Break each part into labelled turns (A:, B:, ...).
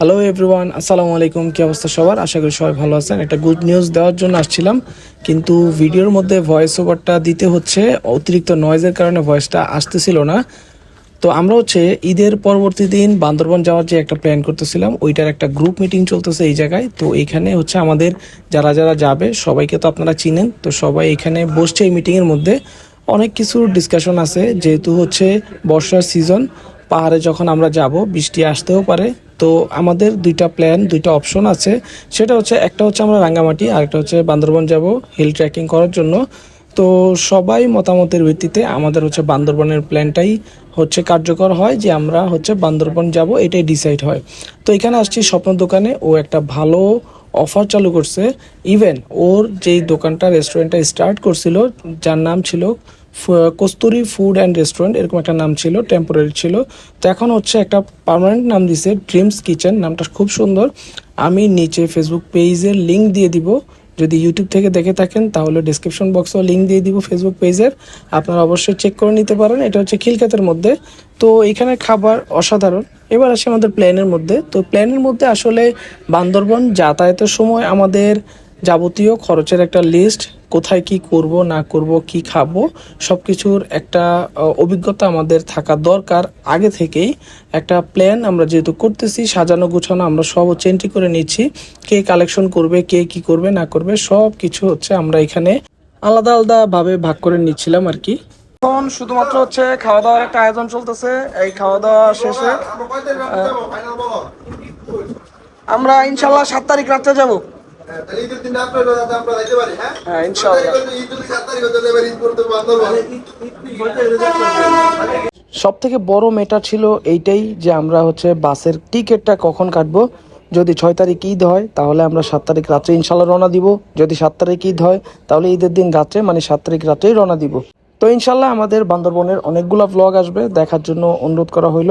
A: Hello everyone আসসালামু আলাইকুম, কি অবস্থা সবার? আশা করি সবাই ভালো আছেন। একটা গুড নিউজ দেওয়ার জন্য আসছিলাম, কিন্তু ভিডিওর মধ্যে ভয়েস ওভারটা দিতে হচ্ছে, অতিরিক্ত নয়েজের কারণে ভয়েসটা আসতেছিল না। তো আমরা হচ্ছে ঈদের পরবর্তী দিন বান্দরবন যাওয়ার যে একটা প্ল্যান করতেছিলাম, ওইটার একটা গ্রুপ মিটিং চলতেছে এই জায়গায়। তো এইখানে হচ্ছে আমাদের যারা যারা যাবে, সবাইকে তো আপনারা চিনেন, তো সবাই এখানে বসছে এই মিটিংয়ের মধ্যে। অনেক কিছুর ডিসকাশন আছে, যেহেতু হচ্ছে বর্ষার সিজন পাহাড়ে যখন আমরা যাব, বৃষ্টি আসতেও পারে। তো আমাদের দুইটা প্ল্যান দুইটা অপশন আছে। সেটা হচ্ছে, একটা হচ্ছে আমরা রাঙ্গামাটি আর একটা হচ্ছে বান্দরবন যাব হিল ট্রেকিং করার জন্য। তো সবাই মতামতের ভিত্তিতে আমাদের হচ্ছে বান্দরবনের প্ল্যানটাই হচ্ছে কার্যকর হয় যে আমরা হচ্ছে বান্দরবন যাব, এটাই ডিসাইড হয়। তো এখানে আসছি স্বপ্ন দোকানে, ও একটা ভালো অফার চালু করছে। ইভেন ওর যেই দোকানটা রেস্টুরেন্টটা স্টার্ট করছিল, যার নাম ছিল কস্তুরি ফুড অ্যান্ড রেস্টুরেন্ট, এরকম একটা নাম ছিল টেম্পোরারি ছিল। তো এখন হচ্ছে একটা পার্মানেন্ট নাম দিছে ড্রিমস কিচেন নামটা খুব সুন্দর। আমি নিচে ফেসবুক পেজের লিঙ্ক দিয়ে দিব। যদি ইউটিউব থেকে দেখে থাকেন, তাহলে ডিসক্রিপশন বক্সেও লিঙ্ক দিয়ে দিব ফেসবুক পেজের আপনারা অবশ্যই চেক করে নিতে পারেন। এটা হচ্ছে খিলখাতের মধ্যে। তো এখানে খাবার অসাধারণ। এবার আসি আমাদের প্ল্যানের মধ্যে। তো প্ল্যানের মধ্যে আসলে বান্দরবন যাতায়াতের সময় আমাদের যাবতীয় খরচের একটা লিস্ট কোথায় কি করব, না করব, কি খাব সব কিছুর একটা অভিজ্ঞতা আমাদের থাকা দরকার। আগে থেকেই একটা প্ল্যান আমরা যেহেতু করতেছি, সাজানো গুছানো আমরা সব হচ্ছে এন্ট্রি করে নিচ্ছি। কে কালেকশন করবে, কে কি করবে, না করবে সব কিছু হচ্ছে আমরা এখানে আলাদা আলাদা ভাবে ভাগ করে নিচ্ছিলাম আর কি। এখন শুধুমাত্র হচ্ছে খাওয়া দাওয়ার একটা আয়োজন চলতেছে। এই খাওয়া দাওয়া শেষে আমরা ইনশাল্লাহ সাত তারিখ রাত্রে যাব।
B: হ্যাঁ?
A: হ্যাঁ, ইনশাআল্লাহ।
B: বান্দরবান।
A: সব থেকে বড় মেটা ছিল এইটাই যে আমরা হচ্ছে বাসের টিকিটটা কখন কাটবো যদি ছয় তারিখ ঈদ হয় তাহলে আমরা সাত তারিখ রাত্রে ইনশাল্লাহ রওনা দিব যদি সাত তারিখ ঈদ হয় তাহলে ঈদের দিন রাত্রে মানে সাত তারিখ রাত্রেই রওনা দিব তো ইনশাল্লাহ আমাদের বান্দরবনের অনেকগুলো ব্লগ আসবে দেখার জন্য অনুরোধ করা হইল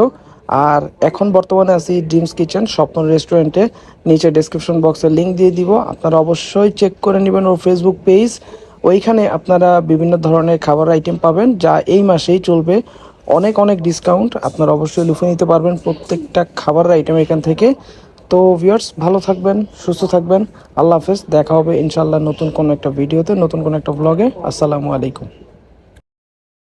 A: আর এখন বর্তমানে আছি ড্রিমস কিচেন, স্বপ্ন রেস্টুরেন্টে। নিচে ডেসক্রিপশন বক্সে লিংক দিয়ে দিব। আপনারা অবশ্যই চেক করে নেবেন ওর ফেসবুক পেজ ওইখানে আপনারা বিভিন্ন ধরনের খাবার আইটেম পাবেন, যা এই মাসেই চলবে। অনেক অনেক ডিসকাউন্ট আপনারা অবশ্যই লুফে নিতে পারবেন প্রত্যেকটা খাবারের আইটেম এখান থেকে। তো ভিউয়ার্স ভালো থাকবেন, সুস্থ থাকবেন। আল্লাহ হাফেজ। দেখা হবে ইনশাল্লাহ নতুন কোনো একটা ভিডিওতে নতুন কোনো একটা ব্লগে আসসালামু আলাইকুম।